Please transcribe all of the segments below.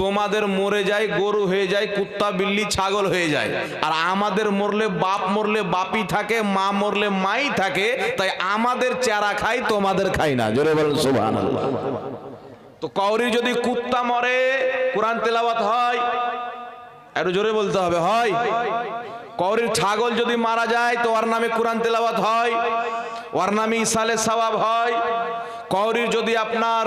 তোমাদের মরে যায়, গরু হয়ে যায়, কুত্তা, বিল্লি, ছাগল হয়ে যায়। আর আমাদের মরলে বাপ মরলে বাপি থাকে, মা মরলে মাই থাকে, তাই আমাদের চেরা খাই, তোমাদের খাই না। জোরে বলেন তো কৌরি যদি কুত্তা মরে, কোরআন তেলাওয়াত হয়, একটু জোরে বলতে হবে, হয়। কৌরির ছাগল যদি মারা যায়, তো ওর নামে কোরআন তেলাওয়াত হয়, ওর নামে ইসালে সওয়াব হয়। কৌরির যদি আপনার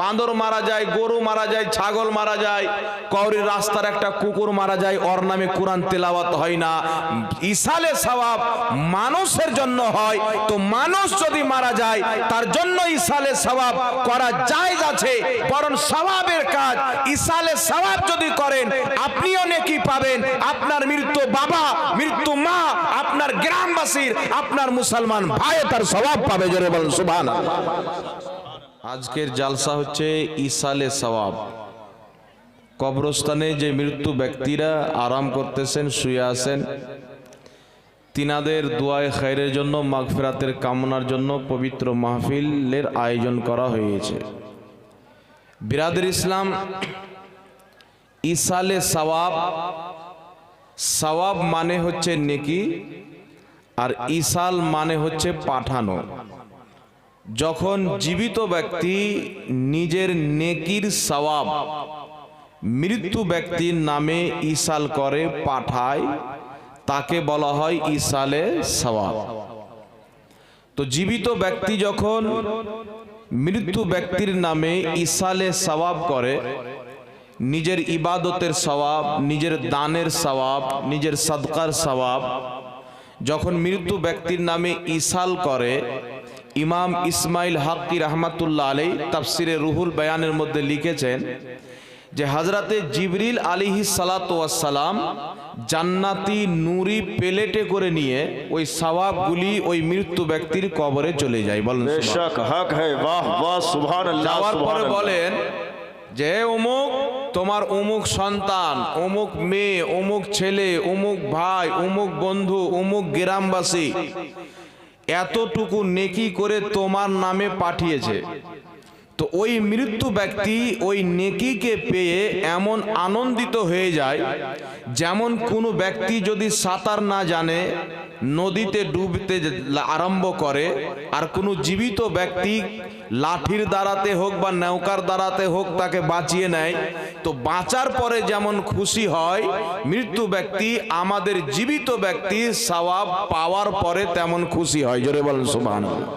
বাঁদর মারা যায়, গরু মারা যায়, ছাগল মারা যায়, কৌরির রাস্তার একটা কুকুর মারা যায়, ওর নামে কোরআন তেলাওয়াত হয় না। ইসালে সওয়াব মানুষের জন্য হয়, তো মানুষ যদি মারা যায়, তার জন্য ইসালে সওয়াব করা জায়েজ আছে, বরং সওয়াবের কাজ, ইসালে সওয়াব যদি করেন, আপনিও নেকি পাবেন। আপনার মৃত্যু বাবা, মৃত্যু মা গ্রামবাসীর আপনার মুসলমান ভাই তার সওয়াব পাবে, জোরে বলেন, সুবহানাল্লাহ। আজকের জালসা হচ্ছে ইসালে সওয়াব। কবরস্থানে যে মৃত্যু ব্যক্তিরা আরাম করতেছেন, শুয়ে আছেন, তিনাদের দোয়ায় খায়রের জন্য, মাগফিরাতের কামনার জন্য পবিত্র মাহফিলের আয়োজন করা হয়েছে। বিরাদের ইসলাম ইসালে সওয়াব সওয়াব মানে হচ্ছে নেকি? আর ইসাল মানে হচ্ছে পাঠানো। যখন জীবিত ব্যক্তি নিজের নেকির সওয়াব মৃত্যু ব্যক্তির নামে ইসাল করে পাঠায়, তাকে বলা হয় ইসালে সওয়াব। তো জীবিত ব্যক্তি যখন মৃত্যু ব্যক্তির নামে ইসালে সওয়াব করে, নিজের ইবাদতের সওয়াব, নিজের দানের সওয়াব, নিজের সদকার সওয়াব যখন মৃত্যু ব্যক্তির নামে ইসাল করে ইমাম ইসমাইল হাক্কি রহমাতুল্লাহ আলী তাফসিরে রুহুল বয়ানের মধ্যে লিখেছেন যে হাজরাতে জিবরিল আলিহি সালাতাম জান্নাতি নুরি পেলেটে করে নিয়ে ওই সবাবগুলি ওই মৃত্যু ব্যক্তির কবরে চলে যায়। বলেন যাওয়ার পরে বলেন যে অমুক তোমার অমুক সন্তান অমুক মেয়ে অমুক ছেলে অমুক ভাই অমুক বন্ধু অমুক গ্রামবাসী, এতটুকু নেকি করে তোমার নামে পাঠিয়েছে। তো ওই মৃত্যু ব্যক্তি ওই নেকিকে পেয়ে এমন আনন্দিত হয়ে যায় যেমন কোনো ব্যক্তি যদি সাঁতার না জানে, নদীতে ডুবতে আরম্ভ করে, আর কোনো জীবিত ব্যক্তি লাঠির দ্বারাতে হোক বা নৌকার দ্বারাতে হোক তাকে বাঁচিয়ে নেয়, তো বাঁচার পরে যেমন খুশি হয়, মৃত্যু ব্যক্তি, আমাদের জীবিত ব্যক্তি সওয়াব পাওয়ার পরে তেমন খুশি হয়। জোরে বলেন সুবহানাল্লাহ।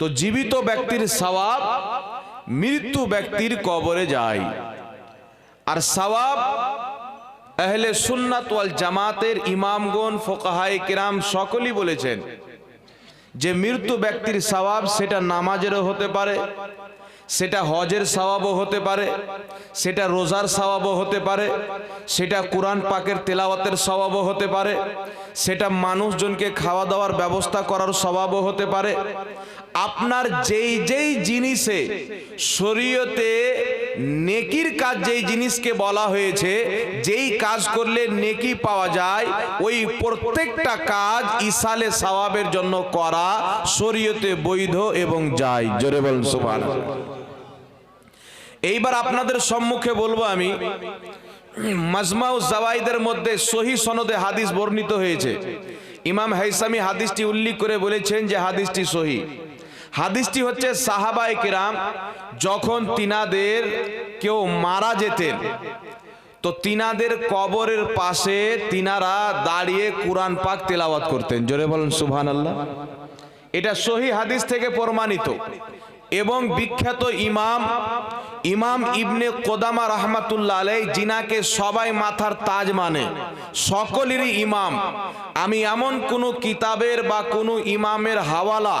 তো জীবিত ব্যক্তির সওয়াব মৃত্যু ব্যক্তির কবরে যায়। আর সওয়াব আহলে সুন্নাত জামাতের ইমামগণ, ফোকাহায়ে কিরাম সকলেই বলেছেন যে মৃত্যু ব্যক্তির সওয়াব সেটা নামাজেরও হতে পারে, সেটা হজের সওয়াবও হতে পারে, সেটা রোজার সওয়াবও হতে পারে, সেটা কোরআন পাকের তেলাওয়াতের সওয়াবও হতে পারে, সেটা মানুষজনকে খাওয়া দাওয়ার ব্যবস্থা করার স্বভাবও হতে পারে। আপনার যেই যেই জিনিসে শরীয়তে নেকির কাজ যেই জিনিসকে বলা হয়েছে, যেই কাজ করলে নেকি পাওয়া যায়, ওই প্রত্যেকটা কাজ ইসালে সওয়াবের জন্য করা শরীয়তে বৈধ এবং যায়। জোরে সুবহানাল্লাহ। এইবার আপনাদের সম্মুখে বলব আমি, মাজমাউ জাওয়াইদের মধ্যে সহি সনদে হাদিস বর্ণিত হয়েছে। ইমাম হাইসামি হাদিসটি উল্লেখ করে বলেছেন যে হাদিসটি সহি। হাদিসটি হচ্ছে সাহাবায় কিরাম যখন তিনাদের কেউ মারা যেতেন, তো তিনাদের কবরের পাশে তিনারা দাঁড়িয়ে কোরআন পাক তেলাওয়াত করতেন। জোরে বলেন সুবহানাল্লাহ। এটা সহি হাদিস থেকে প্রমাণিত। এবং বিখ্যাত ইমাম ইমাম ইবনে কোদামা রহমাতুল্লাহ আলাই জিনাকে সবাই মাথার তাজ মানে। সকলেরই ইমাম। আমি এমন কোনো কিতাবের বা কোনো ইমামের হাওয়ালা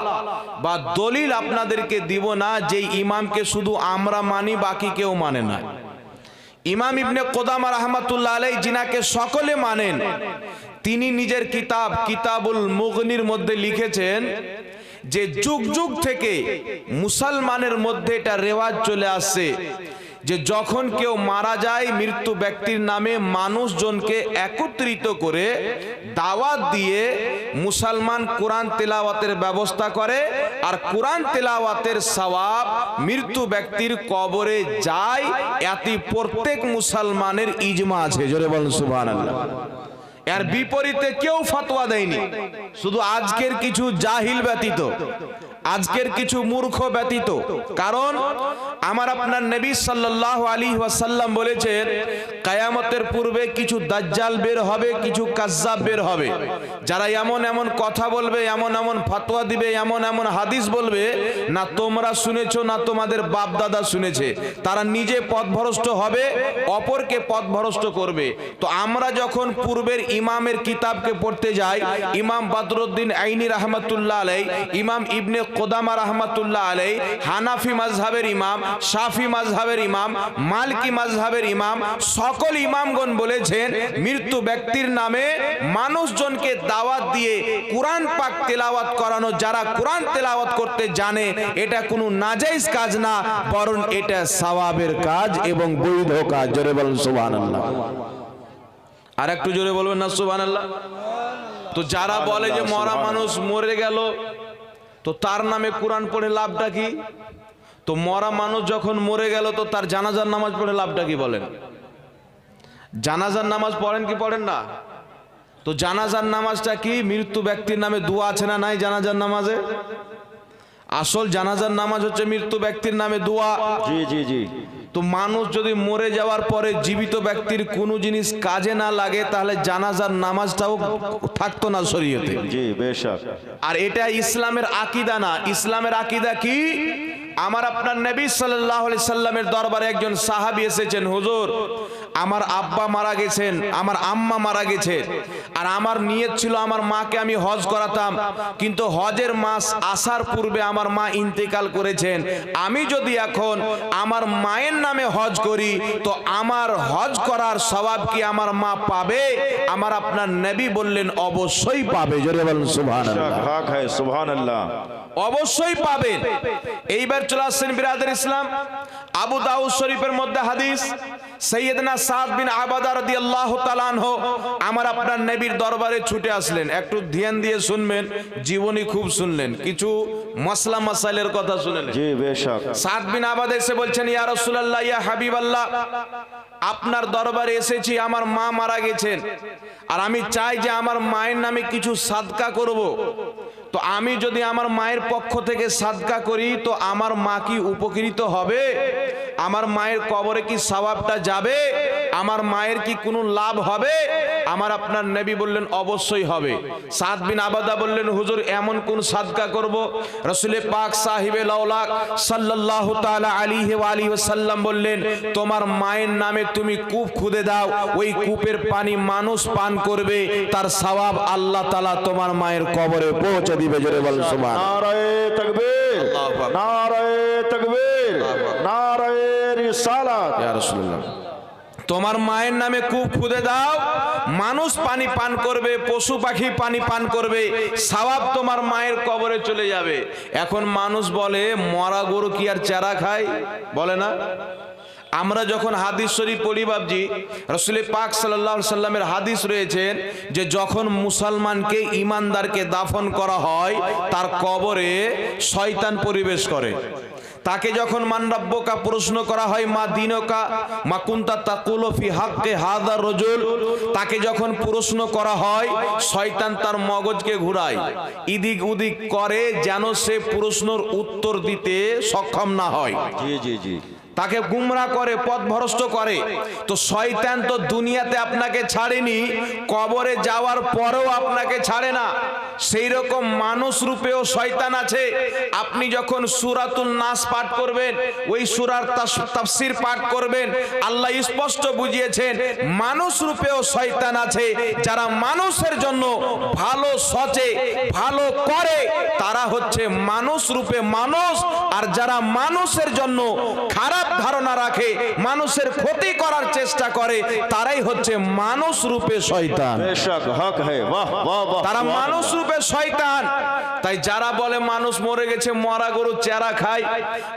বা দলিল আপনাদেরকে দিব না যে ইমামকে শুধু আমরা মানি বাকি কেউ মানে না। ইমাম ইবনে কোদামা রহমাতুল্লাহ আলাই জিনাকে সকলে মানেন তিনি নিজের কিতাব কিতাবুল মুগনির মধ্যে লিখেছেন যে যুগ যুগ থেকে মুসলমানের মধ্যে এটা রেওয়াজ চলে আসছে যে যখন কেউ মারা যায় মৃত্যু ব্যক্তির নামে মানুষজনকে একত্রিত করে দাওয়াত দিয়ে মুসলমান কোরআন তেলাওয়াতের ব্যবস্থা করে আর কোরআন তেলাওয়াতের সওয়াব মৃত্যু ব্যক্তির কবরে যায় এতে প্রত্যেক মুসলমানের ইজমা আছে জোরে বলুন সুবহানাল্লাহ। এর বিপরীতে কেউ ফতোয়া দেয়নি। শুধু আজকের কিছু জাহিল ব্যতীত। আজকের কিছু মূর্খ ব্যতীত। কারণ আমার আপনার নবী সাল্লাল্লাহু আলাইহি ওয়াসাল্লাম বলেছেন কায়ামতের পূর্বে কিছু দাজ্জাল বের হবে কিছু কাজ্জাব বের হবে। যারা এমন এমন কথা বলবে এমন এমন ফতোয়া দিবে এমন এমন হাদিস বলবে না তোমরা শুনেছো না তোমাদের বাপ দাদা শুনেছে। তারা নিজে পথভ্রষ্ট হবে অপরকে পথভ্রষ্ট করবে। তো আমরা যখন পূর্বের ইমামের কিতাবকে পড়তে যাই ইমাম বদরুদ্দিন আইনি রহমতুল্লাহ আলাই ইমাম ইবনে কোদামা রহমতুল্লাহ আলাই হানাফি মাজহাবের ইমাম, শাফি মাজহাবের ইমাম, মালকি মাজহাবের ইমাম, সকল ইমামগণ বলেছেন, মৃত্যু ব্যক্তির নামে মানুষজনকে দাওয়াত দিয়ে কোরআন পাক তেলাওয়াত করানো, যারা কোরআন তেলাওয়াত করতে জানে, এটা কোনো নাজাইজ কাজ না, বরং এটা সওয়াবের কাজ এবং বৈধ কাজ। জোরে বলেন, সুবহানাল্লাহ। আর একটু জোরে বলবেন না, সুবহানাল্লাহ? তো যারা বলে যে মরা মানুষ মরে গেল তো তার নামে কোরআন পড়ে লাভটা কি? তো মরা মানুষ যখন মরে গেল, তো তার জানাজার নামাজ পড়ে লাভটা কি বলেন? জানাজার নামাজ পড়েন কি পড়েন না? তো জানাজার নামাজটা কি? মৃত্যু ব্যক্তির নামে দোয়া আছে না নাই জানাজার নামাজে? আসল জানাজার নামাজ হচ্ছে মৃত্যু ব্যক্তির নামে দোয়া। জি জি জি। তো মানুষ যদি মরে যাওয়ার পরে জীবিত ব্যক্তির কোনো জিনিস কাজে না লাগে তাহলে জানাজার নামাজটাও থাকতো না শরীয়তে। জি বেশক। আর এটা ইসলামের আকিদা না। ইসলামের আকিদা কি? আমার আপনার নবী সাল্লাল্লাহু আলাইহি সাল্লামের দরবারে একজন সাহাবী এসেছেন হুজুর। আমার আব্বা মারা গেছেন আমার আম্মা মারা গেছে। আর আমার নিয়ত ছিল আমার মাকে আমি হজ করাতাম। কিন্তু হজের মাস আসার পূর্বে আমার মা ইন্তেকাল করেছেন। আমি যদি এখন আমার মায়ের নামে হজ করি তো আমার হজ করার স্বভাব কি আমার মা পাবে? আমার আপনার নবী বললেন অবশ্যই পাবে। জোরে বলুন সুবহানাল্লাহ। অবশ্যই পাবেন এইবার চলে আসছেন বিরাদের ইসলাম। আবু দাউদ শরীফের মধ্যে হাদিস। সৈয়দনা সাদ বিন আবাদা আল্লাহ তালান হোক আমার আপনার নবীর দরবারে ছুটে আসলেন। একটু ধ্যান দিয়ে শুনবেন জীবনী খুব শুনলেন কিছু মশলা মাসাইলের কথা শুনলেন। জি বেশক। সাদ বিন আবাদ এসে বলছেন ইয়া রাসূলুল্লাহ ইয়া হাবিবাল্লাহ। আপনার দরবারে এসেছি, আমার মা মারা গেছেন। আর আমি চাই যে আমার মায়ের নামে কিছু সাদকা করব। তো আমি যদি আমার মায়ের পক্ষ থেকে সাদকা করি, তো আমার মা কি উপকৃত হবে? আমার মায়ের কবরে কি সওয়াবটা যাবে? আমার মায়ের কি কোনো লাভ হবে? আমার আপনার নবী বললেন, অবশ্যই হবে। সাদ বিন আবাদা বললেন, হুজুর, এমন কোন সাদকা করব? রসুলে পাক সাহিবে লাউলাক সাল্লাল্লাহু তাআলা আলাইহি ওয়া আলিহি ওয়াসাল্লাম বললেন, তোমার মায়ের নামে তুমি কূপ খুদে দাও ওই কূপের পানি মানুষ পান করবে তার সওয়াব আল্লাহ তাআলা তোমার মায়ের কবরে পৌঁছে দিবে জোরে বল সুবহান নারায়ে তাকবীর আল্লাহু আকবার। নারায়ে তাকবীর নারায়ে রিসালাত। ইয়া রাসূলুল্লাহ। তোমার মায়ের নামে কূপ খুদে দাও মানুষ পানি পান করবে পশু পাখি পানি পান করবে সওয়াব তোমার মায়ের কবরে চলে যাবে। এখন মানুষ বলে মরা গরু কি আর চারা খায়? বলে না? আমরা যখন হাদিস শরীফ পড়ি বাবজি রসুল পাক সাল্লাহ সাল্লামের হাদিস রয়েছেন যে যখন মুসলমানকে ইমানদারকে দাফন করা হয়, তার কবরে শয়তান পরিবেশ করে। তাকে যখন মানরাব্বকা প্রশ্ন করা হয়, মা দিনকা, মা কুন্তা তাকুলো ফি হাক্কে হাদা রজুল? তাকে যখন প্রশ্ন করা হয়, শয়তান তার মগজকে ঘুরায়। ইদিক উদিক করে যেন সে প্রশ্নর উত্তর দিতে সক্ষম না হয়। জি জি জি। তাকে গুমরা করে পথভ্রষ্ট করে। তো শয়তান তো দুনিয়াতে আপনাকে ছাড়েনি, কবরে যাওয়ার পরেও আপনাকে ছাড়ে না। সেই রকম মানুষ রূপেও শয়তান আছে। আপনি যখন সুরাতুল নাস পাঠ করবেন, ওই সুরার তাফসির পাঠ করবেন, আল্লাহ স্পষ্ট বুঝিয়েছেন, মানুষ রূপেও শয়তান আছে। যারা মানুষের জন্য ভালো সচে, ভালো করে, তারা হচ্ছে মানুষ রূপে মানুষ। আর যারা মানুষের জন্য খারাপ খারাপ ধারণা রাখে মানুষের ক্ষতি করার চেষ্টা করে তারাই হচ্ছে মানুষ রূপে শয়তান। তারা মানুষ রূপে শয়তান। তাই যারা বলে মানুষ মরে গেছে মরা গরু চেরা খায়।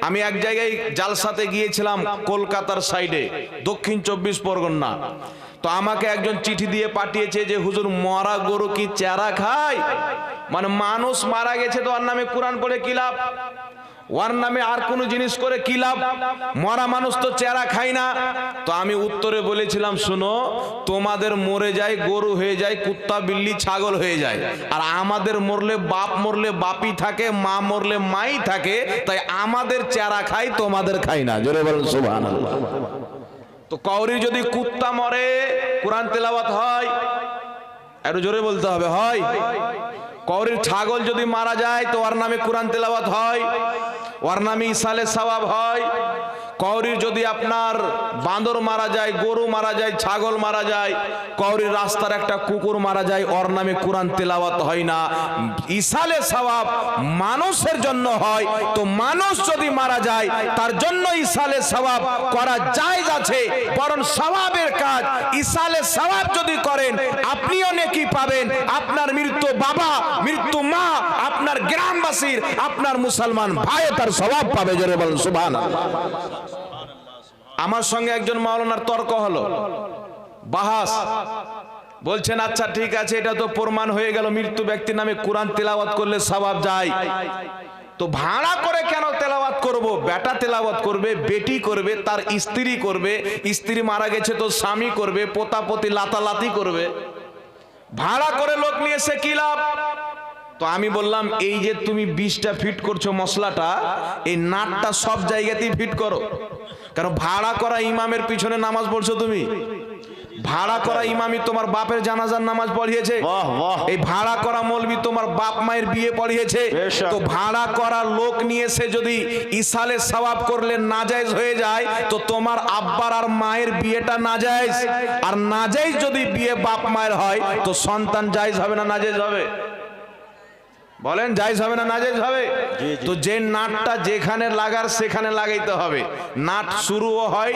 আমি এক জায়গায় জালসাতে গিয়েছিলাম কলকাতার সাইডে দক্ষিণ চব্বিশ পরগনা। তো আমাকে একজন চিঠি দিয়ে পাঠিয়েছে যে হুজুর মরা গরু কি চেরা খায়? মানে মানুষ মারা গেছে তো আর নামে কোরআন পড়ে কিলাভ ওর নামে আর কোনো জিনিস করে কি লাভ? মরা মানুষ তো চেরা খায় না। তো আমি উত্তরে বলেছিলাম, শুনো, তোমাদের মরে যায়, গরু হয়ে যায়, কুত্তা, বিল্লি, ছাগল হয়ে যায়। আর আমাদের মরলে বাপ মরলে বাপি থাকে, মা মরলে মাই থাকে, তাই আমাদের চেরা খাই তোমাদের খাই না। জোরে বলেন, সুবহানাল্লাহ। তো কৌরি যদি কুত্তা মরে, কোরআন তেলাওয়াত হয় একটু জোরে বলতে হবে, হয়। কৌরির ছাগল যদি মারা যায় তো ওর নামে কোরআন তেলাওয়াত হয়, ওর নামে ইসালে সওয়াব হয়। কৌরির যদি আপনার বাঁদর মারা যায়, গরু মারা যায়, ছাগল মারা যায় কৌরির রাস্তার একটা কুকুর মারা যায়, ওর নামে কোরআন তেলাওয়াত হয় না। ইসালে সওয়াব মানুষের জন্য হয়, তো মানুষ যদি মারা যায়, তার জন্য ইসালে সওয়াব করা জায়েজ আছে, বরং সওয়াবের কাজ, ইসালে সওয়াব যদি করেন, আপনিও নেকি পাবেন। আপনার মৃত্যু বাবা, মৃত্যু মা, আপনার গ্রামবাসীর, আপনার মুসলমান ভাই, তার স্বভাব পাবে, জোরে বলেন সুবহান আমার সঙ্গে একজন মাওলানার তর্ক হলো। বাহাস, বলছেন আচ্ছা ঠিক আছে, এটা তো প্রমাণ হয়ে গেল, মৃত্যু ব্যক্তির নামে কোরআন তেলাওয়াত করলে স্বভাব যায়। তো ভাড়া করে কেন তেলাওয়াত করব? বেটা তেলাওয়াত করবে, বেটি করবে, তার স্ত্রী করবে, স্ত্রী মারা গেছে তো স্বামী করবে, পোতাপতি, লাতালাতি করবে। ভাড়া করে লোক নিয়ে সে কি লাভ? তো আমি বললাম এই যে তুমি বিষটা ফিট করছ মশলাটা এই নাটটা সব জায়গাতেই ফিট করো। কারণ ভাড়া করা ইমামের পিছনে নামাজ পড়ছো তুমি। ভাড়া করা ইমামি তোমার বাপের জানাজার নামাজ পড়িয়েছে। এই ভাড়া করা মৌলবি তোমার বাপ মায়ের বিয়ে পড়িয়েছে। তো ভাড়া করা লোক নিয়ে এসে যদি ইসালে সওয়াব করলে নাজায়েজ হয়ে যায় তো তোমার আব্বার আর মায়ের বিয়েটা নাজায়েজ। আর নাজায়েজ যদি বিয়ে বাপ মায়ের হয় তো সন্তান জায়েজ হবে না নাজায়েজ হবে? বলেন জায়েজ হবে না নাজায়েজ হবে। তো যে নাটটা যেখানে লাগার সেখানে লাগাইতে হবে। নাট শুরুও হয়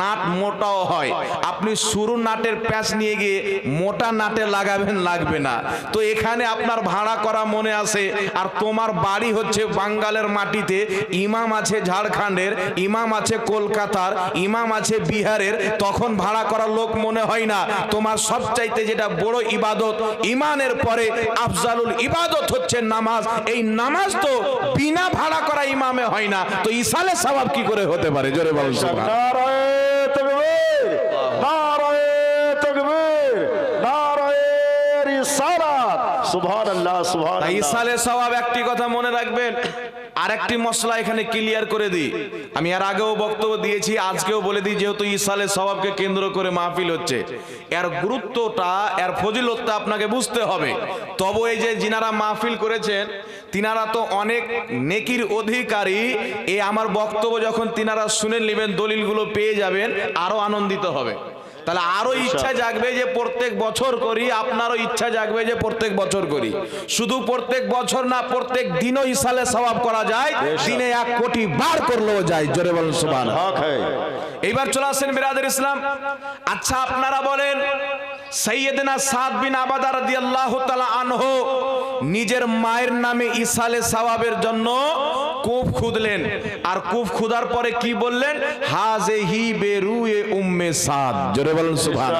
নাট মোটাও হয়। আপনি শুরু নাটের প্যাঁচ নিয়ে গিয়ে মোটা নাটে লাগাবেন লাগবে না। তো এখানে আপনার ভাড়া করা মনে আসে আর তোমার বাড়ি হচ্ছে বাঙ্গালের মাটিতে। ইমাম আছে ঝাড়খণ্ডের ইমাম আছে কলকাতার ইমাম আছে বিহারের। তখন ভাড়া করা লোক মনে হয় না। তোমার সবচাইতে যেটা বড় ইবাদত ইমানের পরে আফজালুল ইবাদত হচ্ছে নামাজ এই নামাজ তো বিনা ভাড়া করা ইমামে হয় না। তো ইসালে সবাব কি করে হতে পারে? জোরে বলুন সুবহানাল্লাহ সুবহানাল্লাহ। ইসালে সওয়াব একটি কথা মনে রাখবেন আরেকটি মশলা এখানে ক্লিয়ার করে দিই। আমি আর আগেও বক্তব্য দিয়েছি, আজকেও বলে দিই, যেহেতু ইসালে সওয়াবকে কেন্দ্র করে মাহফিল হচ্ছে। এর গুরুত্বটা, এর ফজিলতটা আপনাকে বুঝতে হবে। তবে এই যে যিনারা মাহফিল করেছেন, তিনারা তো অনেক নেকির অধিকারী। এ আমার বক্তব্য যখন তিনারা শুনে নেবেন, দলিলগুলো পেয়ে যাবেন, আরও আনন্দিত হবে। তাহলে আরও ইচ্ছা জাগবে যে প্রত্যেক বছর করি আপনারও ইচ্ছা জাগবে যে প্রত্যেক বছর করি। শুধু প্রত্যেক বছর না প্রত্যেক দিনও ইসালে সবাব করা যায় দিনে এক কোটি বার করলেও যায় জোরে বলেন সুবান এইবার চলে আসেন বিরাদের ইসলাম। আচ্ছা আপনারা বলেন সৈয়দনা সাদ বিন আবাদা রাদিয়াল্লাহু তাআলা আনহু নিজের মায়ের নামে ইসালে সওয়াবের জন্য কূপ খুঁদলেন। আর কূপ খুদার পরে কি বললেন? হাজেহি বেরু এ উম্মে সাদ। জোরে বলেন সুবহান।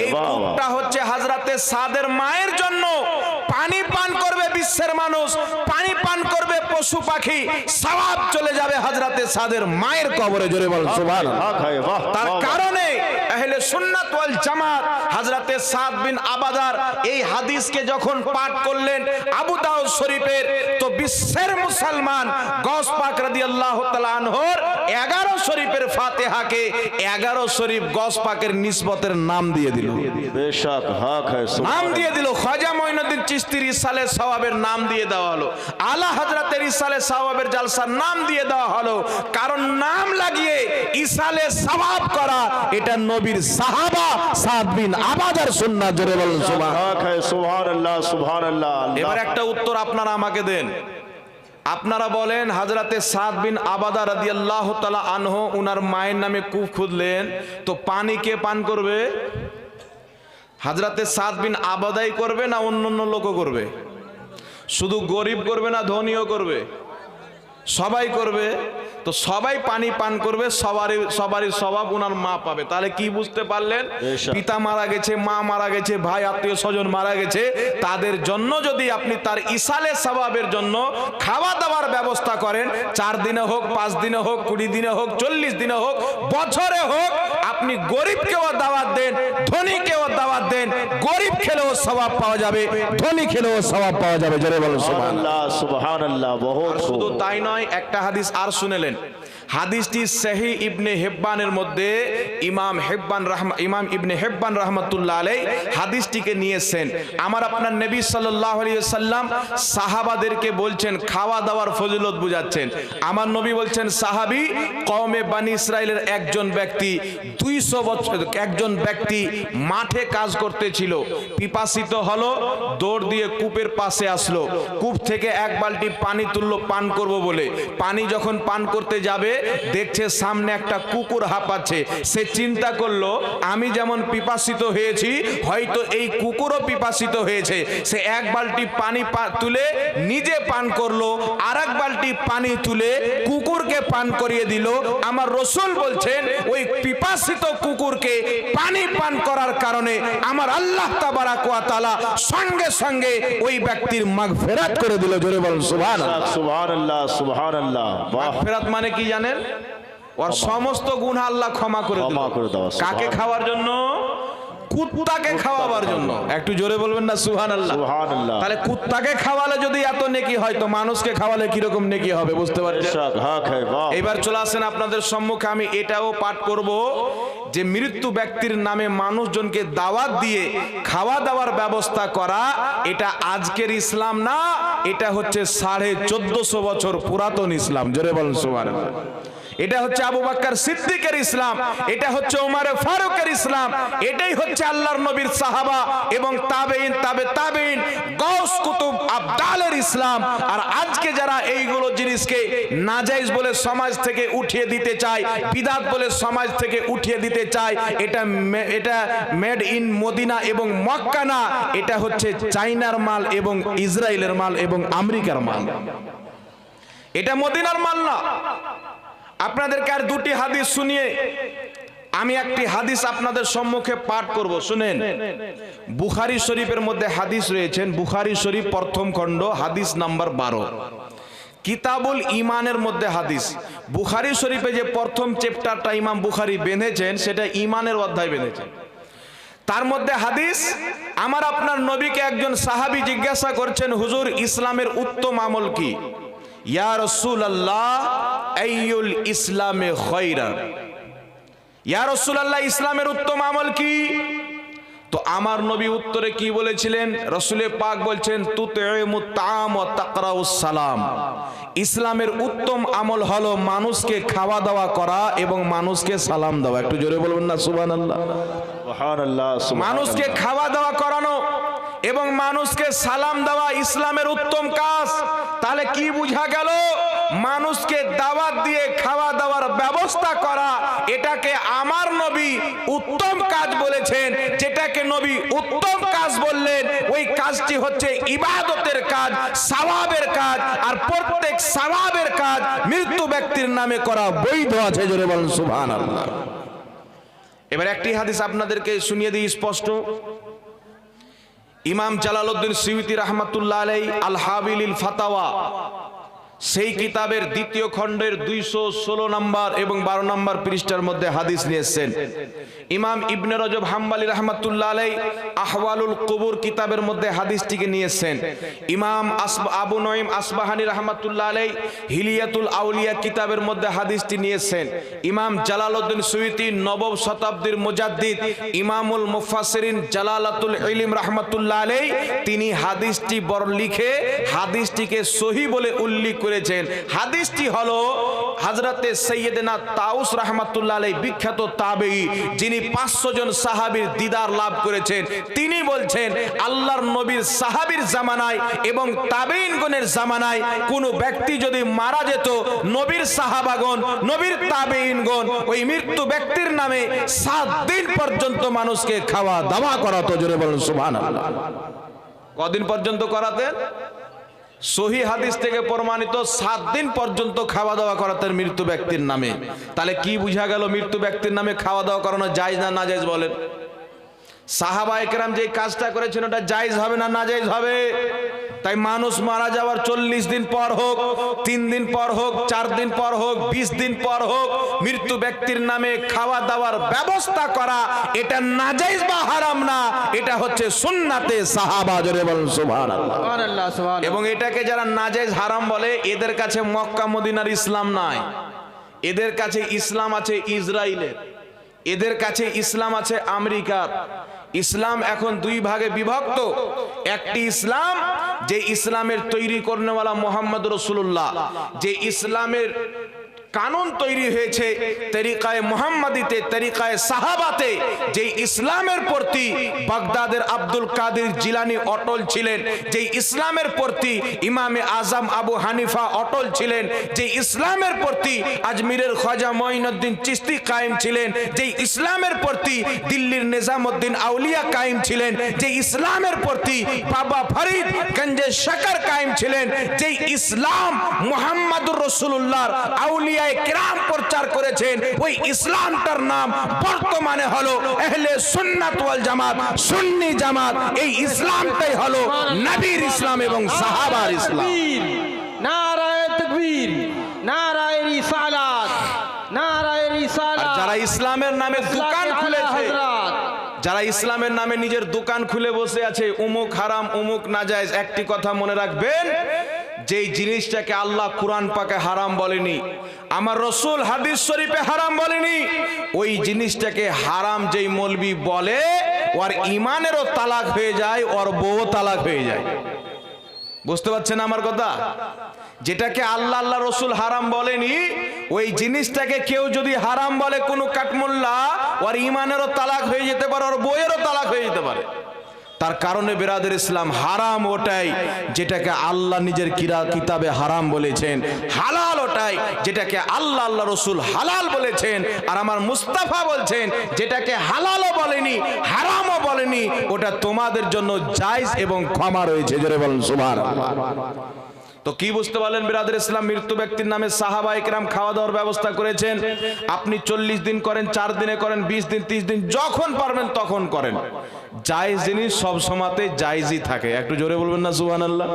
এই কূপটা হচ্ছে হযরতে সাদের মায়ের জন্য। পানি পান করবে বিশ্বের মানুষ। পশু পাখি সবাব চলে যাবে হযরতে সাদের মায়ের কবরে জোরে বল তার কারণে আহলে সুন্নাত ওয়াল জামাত সাদ বিন আবাদার এই হাদিসকে যখন পাঠ করলেন আবু দাউদ শরীফের তো বিশ্বের মুসলমান গস পাক রাদিয়াল্লাহু তাআলা 11 শরীফের ফাতিহাকে 11 শরীফ গস পাকের নিসবতের নাম দিয়ে দিল। বেশক হক নাম দিয়ে দিল খাজা মঈনুদ্দিন চিশতি রিসালে সওয়াবের নাম দিয়ে দেওয়া হলো। আলা হযরতের ইসালে সাওয়াবের জালসার নাম দিয়ে দেওয়া হলো। কারণ নাম লাগিয়ে ইসালে সাবাব করা এটা নবীর সাহাবা সাত দিন আবাদার সুন্না জোরে বলেন এবার একটা উত্তর আপনারা আমাকে দেন। আপনারা বলেন হাজরাতে সাদ বিন আবাদা রাদি আল্লাহ তালা আনহ উনার মায়ের নামে কূপ খুঁজলেন। তো পানি কে পান করবে? হাজরাতে সাদ বিন আবাদাই করবে না অন্য অন্য লোকও করবে? শুধু গরিব করবে না ধনীও করবে। সবাই করবে। তো সবাই পানি পান করবে সবারই সবারই স্বভাব ওনার মা পাবে। তাহলে কি বুঝতে পারলেন? পিতা মারা গেছে মা মারা গেছে ভাই আত্মীয় স্বজন মারা গেছে তাদের জন্য যদি আপনি তার ইসালে স্বভাবের জন্য খাওয়া দাওয়ার ব্যবস্থা করেন চার দিনে হোক পাঁচ দিনে হোক কুড়ি দিনে হোক চল্লিশ দিনে হোক বছরে হোক আপনি গরিবকেও দাওয়াত দেন ধনীকেও দাওয়াত দেন গরিব খেলেও স্বভাব পাওয়া যাবে ধনী খেলেও স্বভাব পাওয়া যাবে। জরে বলো সুবহানাল্লাহ। সুবহানাল্লাহ বহুত শুধু তাই নয় একটা হাদিস আর শুনেলেন। Lynch. হাদিসটি সেহি ইবনে হেব্বানের মধ্যে ইমাম হেব্বান রাহমা, ইমাম ইবনে হেব্বান রহমতুল্লাহ আলাই হাদিসটিকে নিয়েছেন। আমার আপনার নবী আলাইহি সাল্লাম সাহাবাদেরকে বলছেন, খাওয়া দাওয়ার ফজিলত বুঝাচ্ছেন। আমার নবী বলছেন, সাহাবী, কওমে বানি ইসরাইলের একজন ব্যক্তি দুইশো বছর, একজন ব্যক্তি মাঠে কাজ করতেছিল, পিপাসিত হলো, দৌড় দিয়ে কূপের পাশে আসলো। কূপ থেকে এক বালটি পানি তুললো, পান করব বলে। পানি যখন পান করতে যাবে দেখছে সামনে একটা কুকুর হাঁপাচ্ছে। সে চিন্তা করল আমি যেমন পিপাসিত হয়েছি হয়তো এই কুকুরও পিপাসিত হয়েছে। সে এক বালতি পানি তুলে নিজে পান করল আর এক বালতি পানি তুলে কুকুরকে পান করিয়ে দিল। আমার রসুল বলছেন ওই পিপাসিত কুকুরকে পানি পান করার কারণে আমার আল্লাহ তালা সঙ্গে সঙ্গে ওই ব্যক্তির মাগ ফেরাত করে দিল। জোরে বলুন সুভান সুভান আল্লাহ সুভান আল্লাহ ফেরাত মানে কি জানে জানেন? ওর সমস্ত গুণ আল্লাহ ক্ষমা করে ক্ষমা করে দেওয়া, কাকে খাওয়ার জন্য? কুত্তাকে খাওয়াবার জন্য। একটু জোরে বলবেন না সুহান আল্লাহ তাহলে কুত্তাকে খাওয়ালে যদি এত নেকি হয় তো মানুষকে খাওয়ালে কীরকম নেকি হবে বুঝতে পারছেন? এবার চলে আসেন আপনাদের সম্মুখে আমি এটাও পাঠ করব যে মৃত্যু ব্যক্তির নামে মানুষজনকে দাওয়াত দিয়ে খাওয়া দাওয়ার ব্যবস্থা করা এটা আজকের ইসলাম না এটা হচ্ছে সাড়ে চোদ্দশো বছর পুরাতন ইসলাম। জোরে বলেন সুহান এটা হচ্ছে আবু বাক্কার সিদ্দিকের ইসলাম, এটা হচ্ছে ওমারে ফারুকের ইসলাম, এটাই হচ্ছে আল্লাহর নবীর সাহাবা এবং তাবেইন তাবে তাবেইন গৌস কুতুব আবদালের ইসলাম। আর আজকে যারা এইগুলো জিনিসকে নাজাইজ বলে সমাজ থেকে উঠিয়ে দিতে চায়, বিদাত বলে সমাজ থেকে উঠিয়ে দিতে চায়, এটা এটা মেড ইন মদিনা এবং মক্কা না, এটা হচ্ছে চাইনার মাল এবং ইসরায়েলের মাল এবং আমেরিকার মাল। এটা মদিনার মাল না। আপনাদেরকে আর দুটি হাদিস শুনিয়ে আমি একটি হাদিস আপনাদের সম্মুখে পাঠ করব, শুনেন। বুখারি শরীফের মধ্যে হাদিস রয়েছেন, বুখারি শরীফ প্রথম খণ্ড, হাদিস নাম্বার বারো। কিতাবুল ইমানের মধ্যে হাদিস। বুখারি শরীফে যে প্রথম চ্যাপ্টারটা ইমাম বুখারি বেঁধেছেন, সেটা ইমানের অধ্যায় বেঁধেছেন। তার মধ্যে হাদিস, আমার আপনার নবীকে একজন সাহাবী জিজ্ঞাসা করছেন, হুজুর, ইসলামের উত্তম আমল কি? ইয়া রসুল আল্লাহ আইউল ইসলামে খৈরা ইয়া রসুল আল্লাহ ইসলামের উত্তম আমল কি? তো আমার নবী উত্তরে কি বলেছিলেন? রসুলের পাক বলছেন সালাম। ইসলামের উত্তম আমল হলো মানুষকে খাওয়া দাওয়া করা এবং মানুষকে সালাম দেওয়া। একটু জোরে বলবেন না সুবান মানুষকে খাওয়া দাওয়া করানো এবং মানুষকে সালাম দেওয়া ইসলামের উত্তম কাজ, তাহলে কি বুঝা গেল? মানুষকে দাওয়াত দিয়ে খাওয়া দাওয়ার ব্যবস্থা করা, এটাকে আমার নবী উত্তম কাজ বলেছেন। যেটাকে নবী উত্তম কাজ বললেন, ওই কাজটি হচ্ছে ইবাদতের কাজ, সওয়াবের কাজ, আর প্রত্যেক সওয়াবের কাজ মৃত্যু ব্যক্তির নামে করা বৈধ আছে, জোরে এবার একটি হাদিস আপনাদেরকে শুনিয়ে দিই স্পষ্ট। ইমাম জালালউদ্দিন সিউতি রহমতুল্লাহ আলাই আল হাবিলিল ফাতাওয়া। সেই কিতাবের দ্বিতীয় খণ্ডের দুইশো ষোলো নম্বর এবং বারো নম্বর পৃষ্ঠার মধ্যে হাদিস নিয়েছেন ইমাম ইবনে রজব হাম্বালি রহমাতুল্লাহ আলাই আহওয়ালুল কবুর কিতাবের মধ্যে হাদিসটিকে নিয়েছেন ইমাম আবু নঈম আসবাহানি রহমাতুল্লাহ আলাই হিলিয়াতুল আউলিয়া কিতাবের মধ্যে হাদিসটি নিয়েছেন ইমাম জালালউদ্দিন সুইতি নবম শতাব্দীর মুজাদ্দিদ ইমামুল মুফাসসিরিন জালালাতুল ইলম রহমাতুল্লাহ আলাই তিনি হাদিসটি বর লিখে হাদিসটিকে সহি বলে উল্লেখ করেছেন। হাদিসটি হলো হাজরতে সৈয়দনা তাউস রহমাতুল্লাহ আলাই বিখ্যাত তাবেই যিনি পাঁচশো জন সাহাবীর দিদার লাভ করেছেন। তিনি বলছেন, আল্লাহর নবীর সাহাবীর জামানায় এবং তাবেইনগণের জামানায় কোনো ব্যক্তি যদি মারা যেত, নবীর সাহাবাগণ, নবীর তাবেইনগণ ওই মৃত্যু ব্যক্তির নামে সাত দিন পর্যন্ত মানুষকে খাওয়া দাওয়া করাতো, জোরে বলুন সুবহানাল্লাহ। কদিন পর্যন্ত করাতেন? সহি হাদিস থেকে প্রমাণিত সাত দিন পর্যন্ত খাওয়া দাওয়া করাতেন মৃত্যু ব্যক্তির নামে। তাহলে কি বুঝা গেল মৃত্যু ব্যক্তির নামে খাওয়া দাওয়া করানো যায় না না জায়েজ বলেন? সাহাবা একরাম যে কাজটা করেছেন ওটা জায়েজ হবে না না জায়েজ হবে? তাই মানুষ মারা যাওয়ার চল্লিশ দিন পর হোক তিন দিন পর হোক চার দিন পর হোক বিশ দিন পর হোক মৃত্যু ব্যক্তির নামে খাওয়া দাওয়ার ব্যবস্থা করা এটা নাজাইজ বা হারাম না এটা হচ্ছে সুন্নাতে সাহাবা জোরে বলুন সুবহানাল্লাহ। এবং এটাকে যারা নাজাইজ হারাম বলে এদের কাছে মক্কা মদিনার ইসলাম নাই। এদের কাছে ইসলাম আছে ইসরায়েলের এদের কাছে ইসলাম আছে আমেরিকার। ইসলাম এখন দুই ভাগে বিভক্ত। একটি ইসলাম, যে ইসলামের তৈরি করনেওয়ালা মোহাম্মদ রসুল্লাহ যে ইসলামের কানুন তৈরি হয়েছে তরিকায় মোহাম্মদিতে, তরিকায় সাহাবাতে যে ইসলামের প্রতি বাগদাদের আব্দুল কাদের জিলানি অটল ছিলেন যে ইসলামের প্রতি ইমামে আজম আবু হানিফা অটল ছিলেন যে ইসলামের প্রতি আজমিরের খাজা মঈনুদ্দিন চিস্তি কায়েম ছিলেন যে ইসলামের প্রতি দিল্লির নিজামুদ্দিন আউলিয়া কায়েম ছিলেন যে ইসলামের প্রতি বাবা ফরিদ গঞ্জে শকর কায়েম ছিলেন যে ইসলাম মুহাম্মদুর রসুল্লাহর কিরাম প্রচার করেছেন। ওই ইসলামটার নাম বর্তমানে হলো আহলে সুন্নাত ওয়াল জামাত সুন্নি জামাত। এই ইসলামটাই হলো নবীর ইসলাম এবং সাহাবার ইসলাম। নারায়ে তাকবীর নারায়ে রিসালাত নারায়ে রিসালাত। যারা ইসলামের নামে দোকান খুলেছে যারা ইসলামের নামে নিজের দোকান খুলে বসে আছে উমুক হারাম উমুক নাজায়েজ একটি কথা মনে রাখবেন যেই জিনিসটাকে আল্লাহ কোরআন পাকে হারাম বলেনি, আমার রসুল হাদিস শরীফে হারাম বলেনি, ওই জিনিসটাকে হারাম যেই মলবি বলে, ওর ইমানেরও তালাক হয়ে যায়, ওর বউ তালাক হয়ে যায়। বুঝতে পারছেন আমার কথা? যেটাকে আল্লাহ আল্লাহ রসুল হারাম বলেনি, ওই জিনিসটাকে কেউ যদি হারাম বলে কোনো কাঠমোল্লা, ওর ইমানেরও তালাক হয়ে যেতে পারে, ওর বইয়েরও তালাক হয়ে যেতে পারে। তার কারণে বেরাদের ইসলাম হারাম ওটাই, যেটাকে আল্লাহ নিজের কিরা কিতাবে হারাম বলেছেন। হালাল ওটাই, যেটাকে আল্লাহ আল্লাহ রসুল হালাল বলেছেন। আর আমার মুস্তাফা বলছেন, যেটাকে হালালও বলেনি, হারামও বলেনি, ওটা তোমাদের জন্য জায়জ এবং ক্ষমা রয়েছে। জোরে বলুন সুভার তো কি বুঝতে পারলেন বিরাদের ইসলাম? মৃত্যু ব্যক্তির নামে সাহাবা একরাম খাওয়া দাওয়ার ব্যবস্থা করেছেন। আপনি চল্লিশ দিন করেন, চার দিনে করেন, বিশ দিন, তিরিশ দিন, যখন পারবেন তখন করেন। জায়েজ জিনিস সব সময়তে জায়েজই থাকে। একটু জোরে বলবেন না সুহান আল্লাহ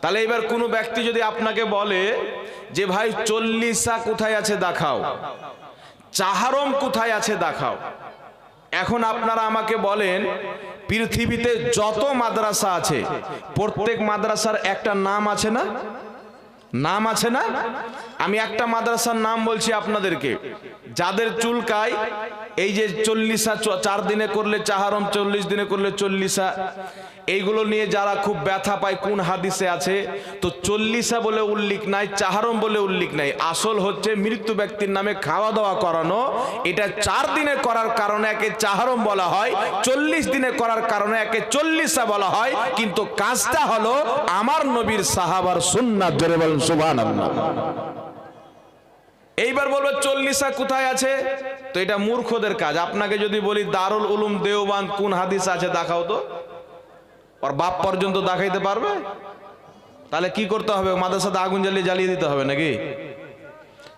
তাহলে এবার কোনো ব্যক্তি যদি আপনাকে বলে যে, ভাই, চল্লিশা কোথায় আছে দেখাও? চাহারম কোথায় আছে দেখাও? এখন আপনারা আমাকে বলেন পৃথিবীতে যত মাদ্রাসা আছে প্রত্যেক মাদ্রাসার একটা নাম আছে না? নাম আছে না? আমি একটা মাদ্রাসার নাম বলছি আপনাদেরকে। যাদের চুলকায় এই যে চল্লিশা চার দিনে করলে চাহারম, চল্লিশ দিনে করলে চল্লিশা, এইগুলো নিয়ে যারা খুব ব্যথা পায়, কোন হাদিসে আছে? তো চল্লিশা বলে উল্লেখ নাই, চাহারম বলে উল্লেখ নাই। আসল হচ্ছে মৃত্যু ব্যক্তির নামে খাওয়া দাওয়া করানো। এটা চার দিনে করার কারণে একে চাহারম বলা হয়, চল্লিশ দিনে করার কারণে একে চল্লিশা বলা হয়। কিন্তু কাজটা হলো আমার নবীর সাহাবার সুন্নাত, জোরে বলেন এইবার বলবে, চল্লিশা কোথায় আছে? তো এটা মূর্খদের কাজ। আপনাকে যদি বলি, দারুল উলুম দেওবান কোন হাদিস আছে, দেখাও তো। ওর বাপ পর্যন্ত দেখাইতে পারবে? তাহলে কি করতে হবে? মাদ্রাসাতে আগুন জ্বালিয়ে জ্বালিয়ে দিতে হবে নাকি?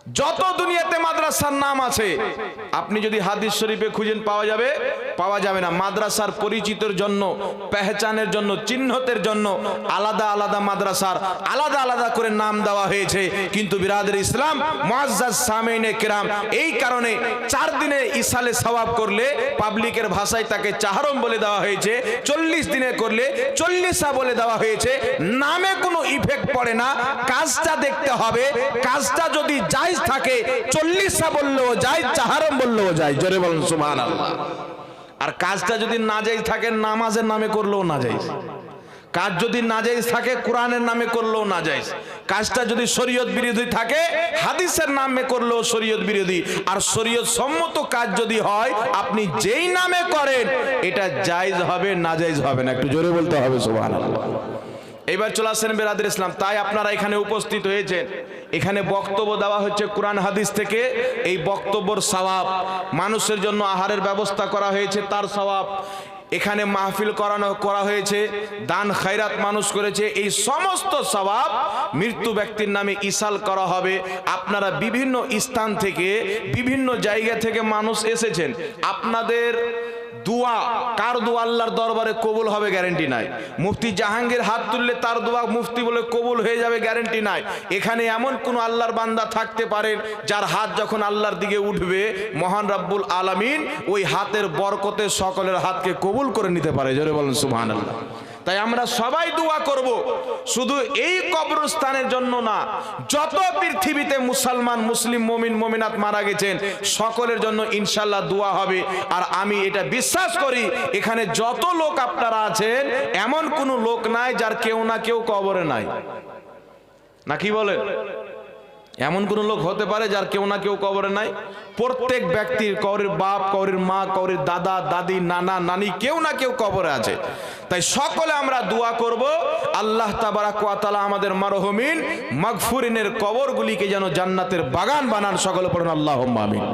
যত দুনিয়াতে মাদ্রাসার নাম আছে, আপনি যদি হাদিস শরীফে খুঁজেন পাওয়া যাবে পাওয়া যাবে না। মাদ্রাসার পরিচিতের জন্য, পেহচানের জন্য, চিহ্নতের জন্য আলাদা আলাদা মাদ্রাসার আলাদা আলাদা করে নাম দেওয়া হয়েছে। কিন্তু বিরাদের ইসলাম মুআজ্জাজ সামেইনে কিরাম, এই কারণে চার দিনে ইসালে সওয়াব করলে পাবলিকের ভাষায় তাকে চাহারম বলে দেওয়া হয়েছে, চল্লিশ দিনে করলে চল্লিশা বলে দেওয়া হয়েছে। নামে কোনো ইফেক্ট পড়ে না। কাজটা দেখতে হবে। কাজটা যদি জায়জ থাকে চল্লিশা বললেও যায় চাহারম বললেও যায় জোরে বলুন, সুবহানাল্লাহ। আর কাজটা যদি না যাই থাকে, নামাজের নামে করলেও না যাই কাজ যদি নাজাইজ থাকে, কোরআনের নামে করলেও নাজাইজ কাজটা যদি শরীয়ত বিরোধী থাকে, হাদিসের নামে করলেও শরীয়ত বিরোধী। আর শরীয়ত সম্মত কাজ যদি হয়, আপনি যেই নামে করেন, এটা জায়েজ হবে, না নাজাইজ হবে না। একটু জোরে বলতে হবে, সুবহানাল্লাহ। এবার চলে আসেন বেরাদের ইসলাম। তাই আপনারা এখানে উপস্থিত হয়েছেন। এখানে বক্তব্য দেওয়া হচ্ছে কোরআন হাদিস থেকে। এই বক্তব্যর সওয়াব, মানুষের জন্য আহারের ব্যবস্থা করা হয়েছে, তার সওয়াব। এখানে মাহফিল করানো, করা হয়েছে, দান খায়রাত মানুষ করেছে। এই সমস্ত সওয়াব মৃত্যু ব্যক্তির নামে ইসাল করা হবে। আপনারা বিভিন্ন স্থান থেকে, বিভিন্ন জায়গা থেকে মানুষ এসেছেন। আপনাদের দোয়া, কার দোয়া আল্লাহর দরবারে কবুল হবে গ্যারেন্টি নাই। মুফতি জাহাঙ্গীর হাত তুললে তার দোয়া মুফতি বলে কবুল হয়ে যাবে গ্যারেন্টি নাই। এখানে এমন কোন আল্লাহর বান্দা থাকতে পারেন যার হাত যখন আল্লাহর দিকে উঠবে, মহান রাব্বুল আলামিন ওই হাতের বরকতে সকলের হাতকে কবুল করে নিতে পারে। জোরে বলেন সুবহানাল্লাহ। তাই আমরা সবাই দোয়া করব, শুধু এই কবরস্থানের জন্য না, যত পৃথিবীতে মুসলমান, মুসলিম, মমিন, মমিনাত মারা গেছেন, সকলের জন্য ইনশাল্লাহ দোয়া হবে। আর আমি এটা বিশ্বাস করি, এখানে যত লোক আপনারা আছেন, এমন কোনো লোক নাই যার কেউ না কেউ কবরে নাই। নাকি বলেন? এমন কোন লোক হতে পারে যার কেউ না কেউ কবরে নাই। প্রত্যেক ব্যক্তির কবরের বাপ কবরের মা কবরের দাদা, দাদি, নানা, নানি, কেউ না কেউ কবরে আছে। তাই সকলে আমরা দোয়া করব, আল্লাহ তাবারাকালা আমাদের মারহমিন মাগফুরিনের কবরগুলিকে যেন জান্নাতের বাগান বানান সকলে পড়ুন। আল্লাহ আমিন।